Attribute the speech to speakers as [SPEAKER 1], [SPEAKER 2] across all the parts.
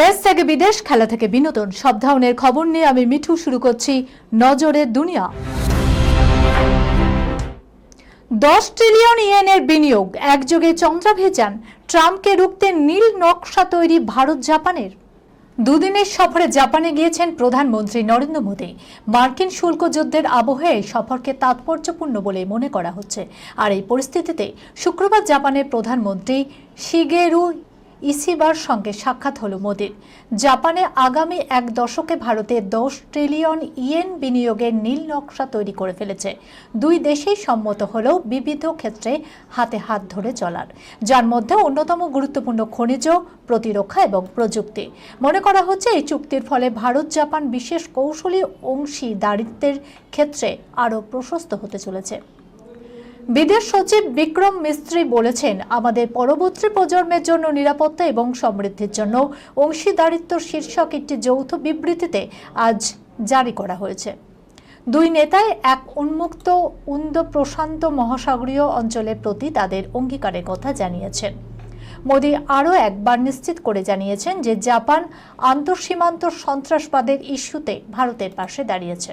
[SPEAKER 1] দেশ থেকে বিদেশ, খেলা থেকে বিনোদন, সব ধরনের খবর নিয়ে আমি মিঠু শুরু করছি নজরের দুনিয়া। দশ ট্রিলিয়ন ইয়েনের বিনিয়োগ, একযোগে চন্দ্রাভিযান ট্রাম্পকে রুখতে নীল নকশা তৈরি ভারত জাপানের। দুদিনের সফরে জাপানে গিয়েছেন প্রধানমন্ত্রী নরেন্দ্র মোদী। মার্কিন শুল্ক যুদ্ধের আবহে সফরকে তাৎপর্যপূর্ণ বলে মনে করা হচ্ছে। আর এই পরিস্থিতিতে শুক্রবার জাপানের প্রধানমন্ত্রী শিগেরু ইসিবার সঙ্গে সাক্ষাৎ হল মোদীর। জাপানে আগামী এক দশকে ভারতে দশ ট্রিলিয়ন ইয়েন বিনিয়োগের নীল নকশা তৈরি করে ফেলেছে। দুই দেশেই সম্মত হলেও বিবিধ ক্ষেত্রে হাতে হাত ধরে চলার। যার মধ্যে অন্যতম গুরুত্বপূর্ণ খনিজ, প্রতিরক্ষা এবং প্রযুক্তি। মনে করা হচ্ছে এই চুক্তির ফলে ভারত জাপান বিশেষ কৌশলী অংশীদারিত্বের ক্ষেত্রে আরও প্রশস্ত হতে চলেছে। বিদেশ সচিব বিক্রম মিস্ত্রি বলেছেন, আমাদের পরবর্তী প্রজন্মের জন্য নিরাপত্তা এবং সমৃদ্ধির জন্য অংশীদারিত্ব শীর্ষক একটি যৌথ বিবৃতিতে আজ জারি করা হয়েছে। দুই নেতাই এক উন্মুক্ত, উন্দ, প্রশান্ত মহাসাগরীয় অঞ্চলের প্রতি তাদের অঙ্গীকারের কথা জানিয়েছেন। মোদী আরও একবার নিশ্চিত করে জানিয়েছেন যে জাপান আন্তঃসীমান্ত সন্ত্রাসবাদের ইস্যুতে ভারতের পাশে দাঁড়িয়েছে।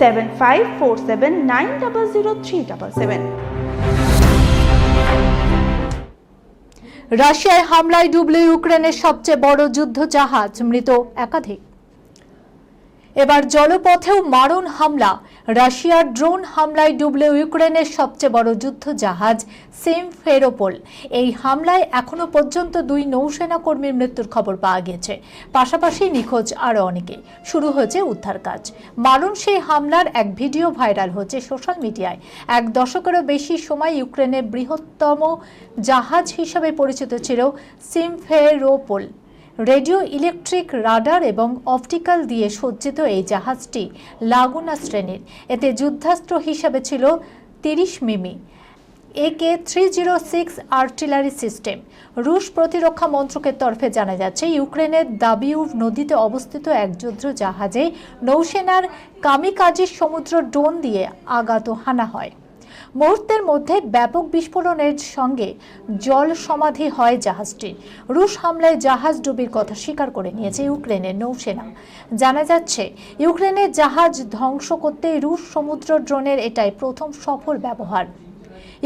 [SPEAKER 2] seven five four seven nine double zero three double seven
[SPEAKER 1] রাশিয়ায় হামলায় ডুবলে ইউক্রেনের সবচেয়ে বড় যুদ্ধ জাহাজ মৃত একাধিক। এবার জলপথেও মারণ হামলা। রাশিয়ার ড্রোন হামলায় ডুবলে ইউক্রেনের সবচেয়ে বড় যুদ্ধ জাহাজ সিমফেরোপোল। এই হামলায় এখনও পর্যন্ত দুই নৌসেনা কর্মীর মৃত্যুর খবর পাওয়া গেছে পাশাপাশি নিখোঁজ আরও অনেকে। শুরু হয়েছে উদ্ধার কাজ। মারণ সেই হামলার এক ভিডিও ভাইরাল হচ্ছে সোশ্যাল মিডিয়ায়। এক দশকেরও বেশি সময় ইউক্রেনের বৃহত্তম জাহাজ হিসাবে পরিচিত ছিল সিমফেরোপোল। রেডিও, ইলেকট্রিক, রাডার এবং অপটিক্যাল দিয়ে সজ্জিত এই জাহাজটি লাগুনা শ্রেণির। এতে যুদ্ধাস্ত্র হিসাবে ছিল তিরিশ মিমি। AK three zero six artillery system. রুশ প্রতিরক্ষা মন্ত্রকের তরফে জানা যাচ্ছে, ইউক্রেনের দাবিউভ নদীতে অবস্থিত এক যুদ্ধ জাহাজে নৌসেনার কামিকাজি সমুদ্র ড্রোন দিয়ে আঘাত হানা হয়। মুহূর্তের মধ্যে ব্যাপক বিস্ফোরণের সঙ্গে জল সমাধি হয় জাহাজটির। রুশ হামলায় জাহাজ ডুবির কথা স্বীকার করে নিয়েছে ইউক্রেনের নৌসেনা। জানা যাচ্ছে ইউক্রেনের জাহাজ ধ্বংস করতে রুশ সমুদ্র ড্রোনের এটাই প্রথম সফল ব্যবহার।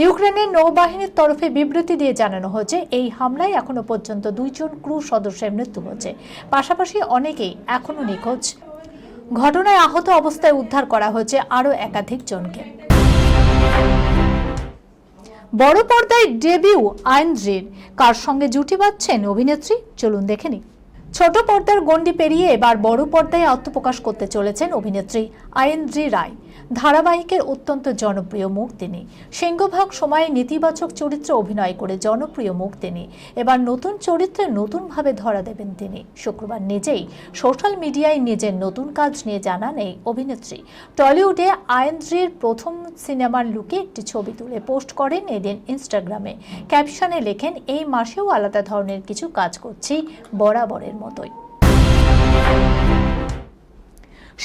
[SPEAKER 1] ইউক্রেনের নৌবাহিনীর তরফে বিবৃতি দিয়ে জানানো হয়েছে, এই হামলায় এখনও পর্যন্ত দুইজন ক্রু সদস্যের মৃত্যু হয়েছে। পাশাপাশি অনেকেই এখনও নিখোঁজ। ঘটনায় আহত অবস্থায় উদ্ধার করা হয়েছে আরও একাধিক জনকে। বড় পর্দায় ডেবিউ আইনজির। কার সঙ্গে জুটি বাঁধছেন অভিনেত্রী? চলুন দেখে নিই। ছোট পর্দার গণ্ডি পেরিয়ে এবার বড় পর্দায় আত্মপ্রকাশ করতে চলেছেন অভিনেত্রী আইনজি রায়। ধারাবাহিকের অত্যন্ত জনপ্রিয় মুখ তিনি সিংহভাগ সময়ে নেতিবাচক চরিত্রে অভিনয় করে জনপ্রিয় মুখ তিনি এবার নতুন চরিত্রে নতুনভাবে ধরা দেবেন তিনি। শুক্রবার নিজেই সোশ্যাল মিডিয়ায় নিজের নতুন কাজ নিয়ে জানান এই অভিনেত্রী। টলিউডে আইনজির প্রথম সিনেমার লুকে একটি ছবি তুলে পোস্ট করেন এদিন ইনস্টাগ্রামে। ক্যাপশনে লেখেন, এই মাসেও আলাদা ধরনের কিছু কাজ করছি বরাবরের মতোই।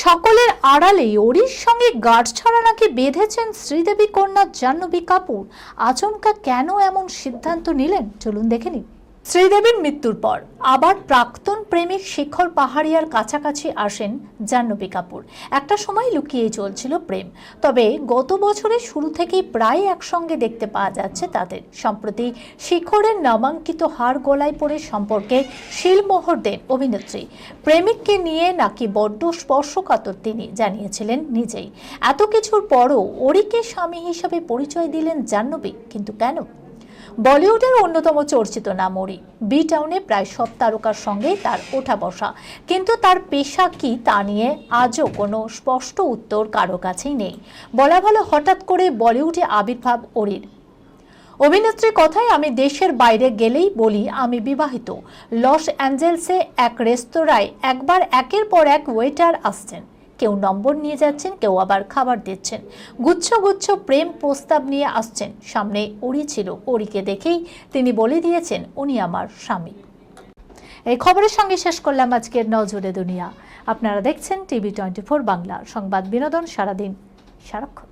[SPEAKER 1] সকলের আড়ালেই ওরির সঙ্গে গাঁটছড়া নাকি বেঁধেছেন শ্রীদেবী কন্যা জাহ্নবী কাপুর? আচমকা কেন এমন সিদ্ধান্ত নিলেন? চলুন দেখে নিন শ্রীদেবীর মৃত্যুর পর আবার প্রাক্তন প্রেমিক শিখর পাহাড়িয়ার কাছাকাছি আসেন জাহ্নবী কাপুর। একটা সময় লুকিয়ে চলছিল প্রেম। তবে গত বছরের শুরু থেকেই প্রায় একসঙ্গে দেখতে পাওয়া যাচ্ছে তাদের। সম্প্রতি শিখরের নামাঙ্কিত হার গলায় পড়ে সম্পর্কে শিলমোহর দেন অভিনেত্রী। প্রেমিককে নিয়ে নাকি বড্ড স্পর্শকাতর তিনি জানিয়েছিলেন নিজেই। এত কিছুর পরও ওরিকে স্বামী হিসাবে পরিচয় দিলেন জাহ্নবী, কিন্তু কেন? বলিউডের অন্যতম চর্চিত নাম অরি বি টাউনে প্রায় সব তারকার সঙ্গেই তার ওঠা বসা। কিন্তু তার পেশা কি তা নিয়ে আজও কোনো স্পষ্ট উত্তর কারও কাছেই নেই। বলা ভালো হঠাৎ করে বলিউডে আবির্ভাব অরির অভিনেত্রী কথায় আমি দেশের বাইরে গেলেই বলি আমি বিবাহিত। লস অ্যাঞ্জেলসে এক রেস্তোরাঁয় একবার একের পর এক ওয়েটার আসছেন। কেউ নম্বর নিয়ে যাচ্ছেন, কেউ আবার খাবার দিচ্ছেন। গুচ্ছ গুচ্ছ প্রেম প্রস্তাব নিয়ে আসছেন। সামনে উড়ি ছিল উড়িকে দেখেই তিনি বলে দিয়েছেন, উনি আমার স্বামী। এই খবরের সঙ্গে শেষ করলাম আজকের নজরে দুনিয়া। আপনারা দেখছেন টিভি টোয়েন্টি ফোর বাংলা। সংবাদ বিনোদন সারাদিন সারাক্ষণ।